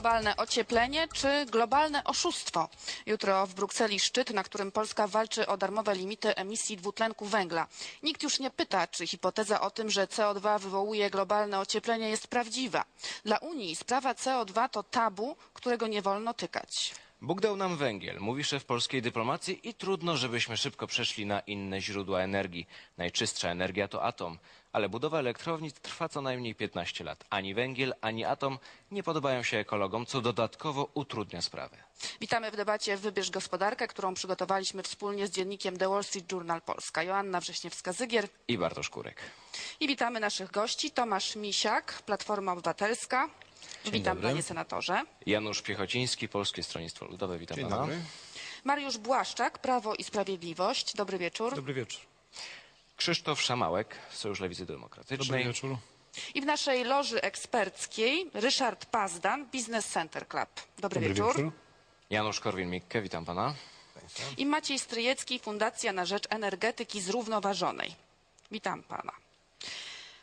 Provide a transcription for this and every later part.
Globalne ocieplenie czy globalne oszustwo? Jutro w Brukseli szczyt, na którym Polska walczy o darmowe limity emisji dwutlenku węgla. Nikt już nie pyta, czy hipoteza o tym, że CO2 wywołuje globalne ocieplenie jest prawdziwa. Dla Unii sprawa CO2 to tabu, którego nie wolno tykać. Bóg dał nam węgiel, mówi szef polskiej dyplomacji i trudno, żebyśmy szybko przeszli na inne źródła energii. Najczystsza energia to atom, ale budowa elektrowni trwa co najmniej 15 lat. Ani węgiel, ani atom nie podobają się ekologom, co dodatkowo utrudnia sprawę. Witamy w debacie Wybierz Gospodarkę, którą przygotowaliśmy wspólnie z dziennikiem The Wall Street Journal Polska. Joanna Wrześniewska-Zygier I Bartosz Kurek. i witamy naszych gości. Tomasz Misiak, Platforma Obywatelska. Witam dobry. panie senatorze. Janusz Piechociński, Polskie Stronnictwo Ludowe, witam Dzień pana. dobry. Mariusz Błaszczak, Prawo i Sprawiedliwość. Dobry wieczór. Dobry wieczór. Krzysztof Szamałek, Sojusz Lewicy Demokratycznej. Dobry wieczór. I w naszej loży eksperckiej Ryszard Pazdan, Business Center Club. Dobry, wieczór. Janusz Korwin-Mikke, witam pana. I Maciej Stryjecki, Fundacja na Rzecz Energetyki Zrównoważonej. Witam pana.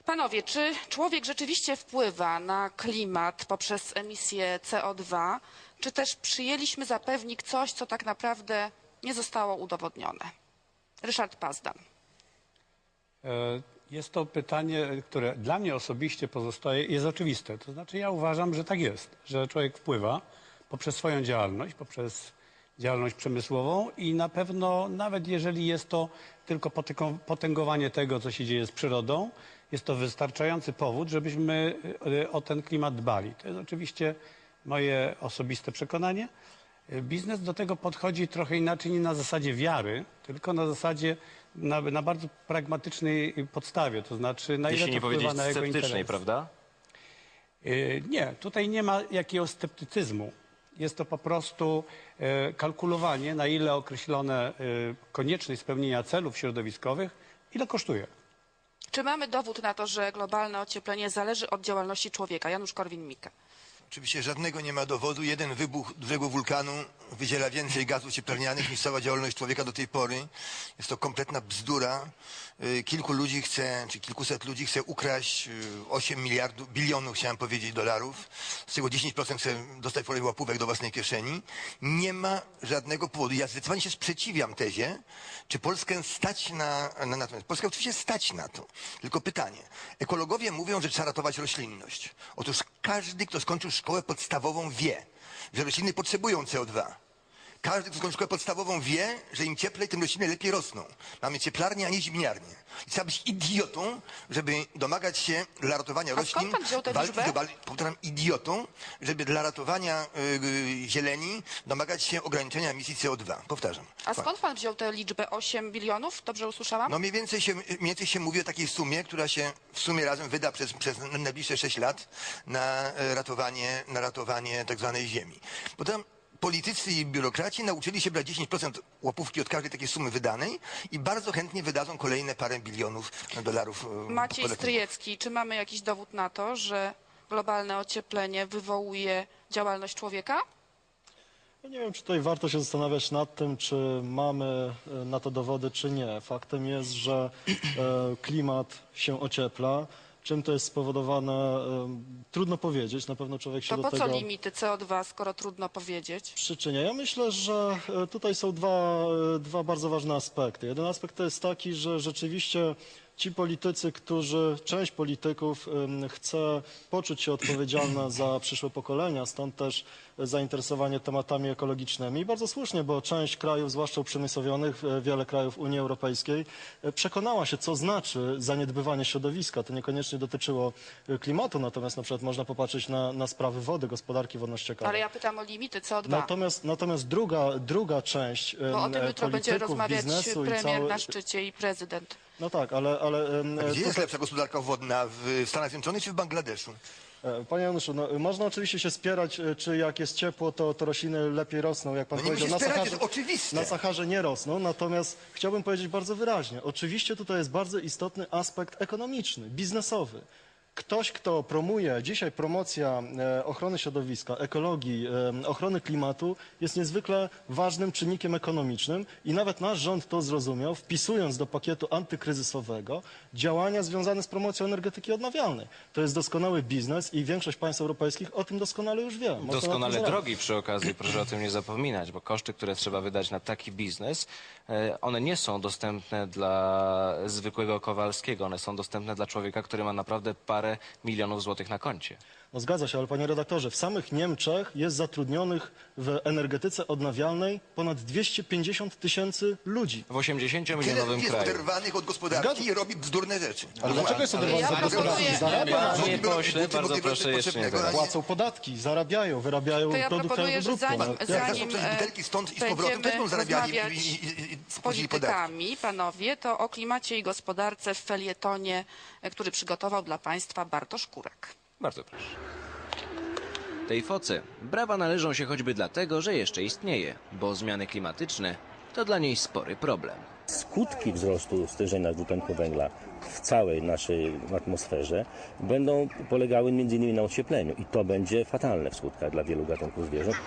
Panowie, czy człowiek rzeczywiście wpływa na klimat poprzez emisję CO2, czy też przyjęliśmy za pewnik coś, co tak naprawdę nie zostało udowodnione? Ryszard Pazdan. E, Jest to pytanie, które dla mnie osobiście pozostaje, jest oczywiste. To znaczy ja uważam, że tak jest, że człowiek wpływa poprzez swoją działalność, poprzez działalność przemysłową i na pewno nawet jeżeli jest to tylko potęgowanie tego, co się dzieje z przyrodą, jest to wystarczający powód, żebyśmy e, o ten klimat dbali. To jest oczywiście moje osobiste przekonanie. E, Biznes do tego podchodzi trochę inaczej, nie na zasadzie wiary, tylko na zasadzie, na, na bardzo pragmatycznej podstawie, to znaczy na ile Jeśli to nie wpływa na jego sceptycznej, interes. prawda? Y, Nie, tutaj nie ma jakiegoś sceptycyzmu. Jest to po prostu e, kalkulowanie, na ile określone e, konieczność spełnienia celów środowiskowych, ile kosztuje. Czy mamy dowód na to, że globalne ocieplenie zależy od działalności człowieka? Janusz Korwin-Mikke. Oczywiście żadnego nie ma dowodu. Jeden wybuch dużego wulkanu wydziela więcej gazów cieplarnianych niż cała działalność człowieka do tej pory. Jest to kompletna bzdura. Y, Kilku ludzi chce, czy kilkuset ludzi chce ukraść y, 8 miliardów, bilionów chciałem powiedzieć, dolarów. Z czego 10% chce dostać w formie łapówek do własnej kieszeni. Nie ma żadnego powodu. Ja zdecydowanie się sprzeciwiam tezie, czy Polskę stać na, na, na to. Polskę oczywiście stać na to. Tylko pytanie. Ekologowie mówią, że trzeba ratować roślinność. Otóż każdy, kto skończył szkołę podstawową wie, rośliny potrzebują CO2. Każdy, kto skończył szkołę podstawową wie, że im cieplej, tym rośliny lepiej rosną. Mamy cieplarnię, a nie zimniarnię. I trzeba być idiotą, żeby domagać się dla ratowania A roślin skąd pan wziął tę liczbę? Powtarzam, idiotą, żeby dla ratowania y, y, zieleni domagać się ograniczenia emisji CO2. Powtarzam. A skąd pan wziął tę liczbę 8 bilionów? Dobrze usłyszałam? No mniej więcej, się, mniej więcej się mówi o takiej sumie, która się w sumie razem wyda przez, przez najbliższe 6 lat na e, ratowanie, na ratowanie tak zwanej ziemi. Potem politycy i biurokraci nauczyli się brać 10% łapówki od każdej takiej sumy wydanej i bardzo chętnie wydadzą kolejne parę bilionów dolarów. e, Maciej podatników. Stryjecki, czy mamy jakiś dowód na to, że globalne ocieplenie wywołuje działalność człowieka? Ja nie wiem, czy tutaj warto się zastanawiać nad tym, czy mamy e, na to dowody, czy nie. Faktem jest, że e, klimat się ociepla. Czym to jest spowodowane, trudno powiedzieć. Na pewno człowiek się To do po tego co limity CO2, skoro trudno powiedzieć? przyczynia. Ja myślę, że e, tutaj są dwa, e, dwa bardzo ważne aspekty. Jeden aspekt to jest taki, że rzeczywiście ci politycy, którzy, część polityków chce poczuć się odpowiedzialna za przyszłe pokolenia, stąd też zainteresowanie tematami ekologicznymi. I bardzo słusznie, bo część krajów, zwłaszcza uprzemysłowionych, e, wiele krajów Unii Europejskiej, e, przekonała się, co znaczy zaniedbywanie środowiska. To niekoniecznie dotyczyło e, klimatu, natomiast na przykład można popatrzeć na, na sprawy wody, gospodarki wodno-ściekowej. Ale ja pytam o limity CO2. Natomiast, natomiast druga, druga część Bo o tym jutro będzie rozmawiać biznesu premier cały... na szczycie i prezydent. No tak, ale... ale A e, Gdzie jest lepsza gospodarka wodna? W Stanach Zjednoczonych czy w Bangladeszu? e, Panie Januszu, no, można oczywiście się spierać, e, czy jak jest ciepło, to, to rośliny lepiej rosną, jak pan No powiedział. Na Saharze, na Saharze nie rosną, natomiast chciałbym powiedzieć bardzo wyraźnie. Oczywiście tutaj jest bardzo istotny aspekt ekonomiczny, biznesowy. Ktoś, kto promuje, dzisiaj promocja e, ochrony środowiska, ekologii, e, ochrony klimatu jest niezwykle ważnym czynnikiem ekonomicznym i nawet nasz rząd to zrozumiał, wpisując do pakietu antykryzysowego działania związane z promocją energetyki odnawialnej. To jest doskonały biznes i większość państw europejskich o tym doskonale już wie. Można na tym Doskonale drogi przy okazji, proszę o tym nie zapominać, bo koszty, które trzeba wydać na taki biznes, e, one nie są dostępne dla zwykłego Kowalskiego, one są dostępne dla człowieka, który ma naprawdę parę milionów złotych na koncie. No zgadza się, ale panie redaktorze, w samych Niemczech jest zatrudnionych w energetyce odnawialnej ponad 250 tysięcy ludzi. W 80-milionowym Tyle jest kraju. oderwanych od gospodarki i robi bzdurne rzeczy. Ale dlaczego jest oderwany Ja od gospodarki? proponuję- Zarabiają, Panie pośle, bardzo proszę jeszcze nie teraz. płacą podatki, zarabiają, wyrabiają To ja produkt proponuję, że zanim, brutto. Jak zanim zacząć e, stąd i z powrotem, też będą zarabiali rozmawiać i- i- i- i z płacili podatki. politykami, panowie, to o klimacie i gospodarce w felietonie, e, który przygotował dla państwa Bartosz Kurek. Bardzo proszę. Tej foce brawa należą się choćby dlatego, że jeszcze istnieje, bo zmiany klimatyczne to dla niej spory problem. skutki wzrostu stężenia dwutlenku węgla w całej naszej atmosferze będą polegały m.in. na ociepleniu i to będzie fatalne w skutkach dla wielu gatunków zwierząt.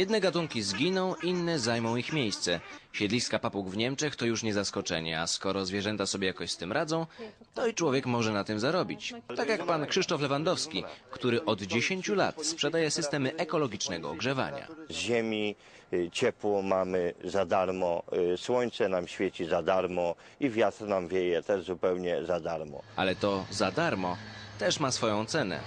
Jedne gatunki zginą, inne zajmą ich miejsce. Siedliska papug w Niemczech to już nie zaskoczenie, a skoro zwierzęta sobie jakoś z tym radzą, to i człowiek może na tym zarobić. Tak jak pan Krzysztof Lewandowski, który od 10 lat sprzedaje systemy ekologicznego ogrzewania. z ziemi y, ciepło mamy za darmo, y, słońce nam świeci za darmo i wiatr nam wieje też zupełnie za darmo. Ale to za darmo też ma swoją cenę.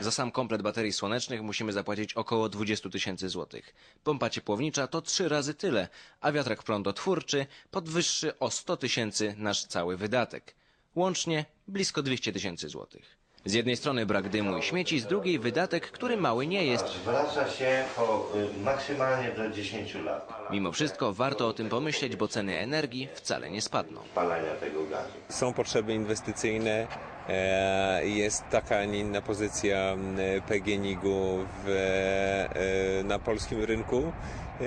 Za sam komplet baterii słonecznych musimy zapłacić około 20 tysięcy złotych. Pompa ciepłownicza to trzy razy tyle, a wiatrak prądotwórczy podwyższy o 100 tysięcy nasz cały wydatek. Łącznie blisko 200 tysięcy złotych. Z jednej strony brak dymu i śmieci, z drugiej wydatek, który mały nie jest. Zwraca się po y, maksymalnie do 10 lat Mimo wszystko warto o tym pomyśleć, bo ceny energii wcale nie spadną. spalania tego gazu. są potrzeby inwestycyjne, e, jest taka, a nie inna pozycja PGNiG-u w, e, na polskim rynku. E,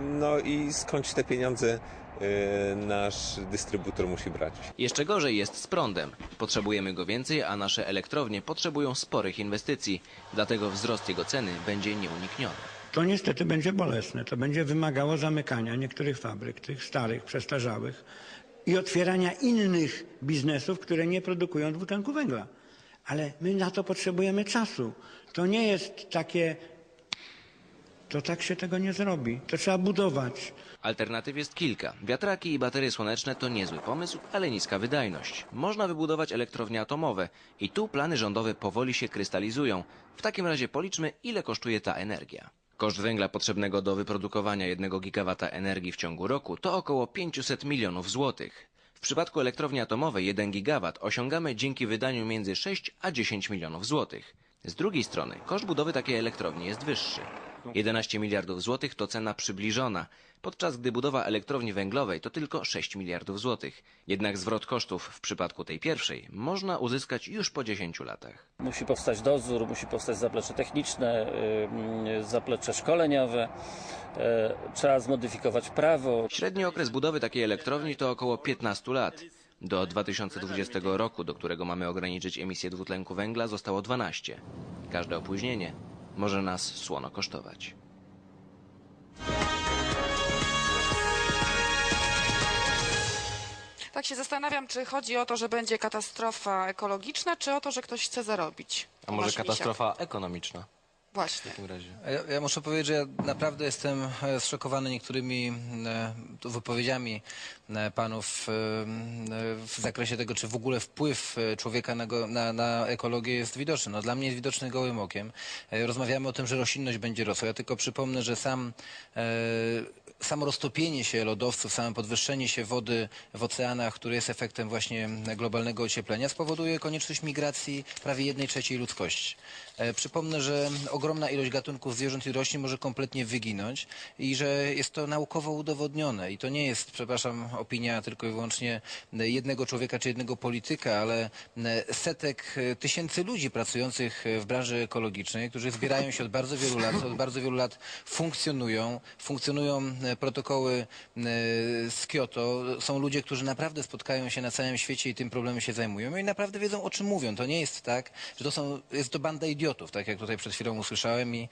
No i skądś te pieniądze e, nasz dystrybutor musi brać. Jeszcze gorzej jest z prądem. Potrzebujemy go więcej, a nasze elektrownie potrzebują sporych inwestycji. Dlatego wzrost jego ceny będzie nieunikniony. To niestety będzie bolesne. To będzie wymagało zamykania niektórych fabryk, tych starych, przestarzałych i otwierania innych biznesów, które nie produkują dwutlenku węgla. Ale my na to potrzebujemy czasu. To nie jest takie, to tak się tego nie zrobi. To trzeba budować. Alternatyw jest kilka. Wiatraki i baterie słoneczne to niezły pomysł, ale niska wydajność. Można wybudować elektrownie atomowe i tu plany rządowe powoli się krystalizują. W takim razie policzmy, ile kosztuje ta energia. Koszt węgla potrzebnego do wyprodukowania 1 gigawata energii w ciągu roku to około 500 milionów złotych. W przypadku elektrowni atomowej 1 gigawat osiągamy dzięki wydaniu między 6 a 10 milionów złotych. Z drugiej strony koszt budowy takiej elektrowni jest wyższy. 11 miliardów złotych to cena przybliżona, podczas gdy budowa elektrowni węglowej to tylko 6 miliardów złotych. Jednak zwrot kosztów w przypadku tej pierwszej można uzyskać już po 10 latach. Musi powstać dozór, musi powstać zaplecze techniczne, zaplecze szkoleniowe, y, trzeba zmodyfikować prawo. Średni okres budowy takiej elektrowni to około 15 lat. Do 2020 roku, do którego mamy ograniczyć emisję dwutlenku węgla, zostało 12. Każde opóźnienie może nas słono kosztować. Tak się zastanawiam, czy chodzi o to, że będzie katastrofa ekologiczna, czy o to, że ktoś chce zarobić. A może Tomasz katastrofa ekonomiczna Misiak. Właśnie. w takim razie? Ja, ja muszę powiedzieć, że ja naprawdę jestem e, zszokowany niektórymi e, wypowiedziami e, panów w zakresie tego, czy w ogóle wpływ człowieka na, go, na, na ekologię jest widoczny. No, dla mnie jest widoczny gołym okiem. Rozmawiamy o tym, że roślinność będzie rosła. Ja tylko przypomnę, że sam samo roztopienie się lodowców, samo podwyższenie się wody w oceanach, które jest efektem właśnie globalnego ocieplenia, spowoduje konieczność migracji prawie jednej trzeciej ludzkości. E, Przypomnę, że ogromna ilość gatunków zwierząt i roślin może kompletnie wyginąć i że jest to naukowo udowodnione. I to nie jest, przepraszam, opinia tylko i wyłącznie jednego człowieka czy jednego polityka, ale e, setek e, tysięcy ludzi pracujących w branży ekologicznej, którzy zbierają się od bardzo wielu lat, od bardzo wielu lat funkcjonują, funkcjonują protokoły z Kioto. Są ludzie, którzy naprawdę spotkają się na całym świecie i tym problemem się zajmują i naprawdę wiedzą o czym mówią. To nie jest tak, że to są, jest to banda idiotów, tak jak tutaj przed chwilą usłyszałem i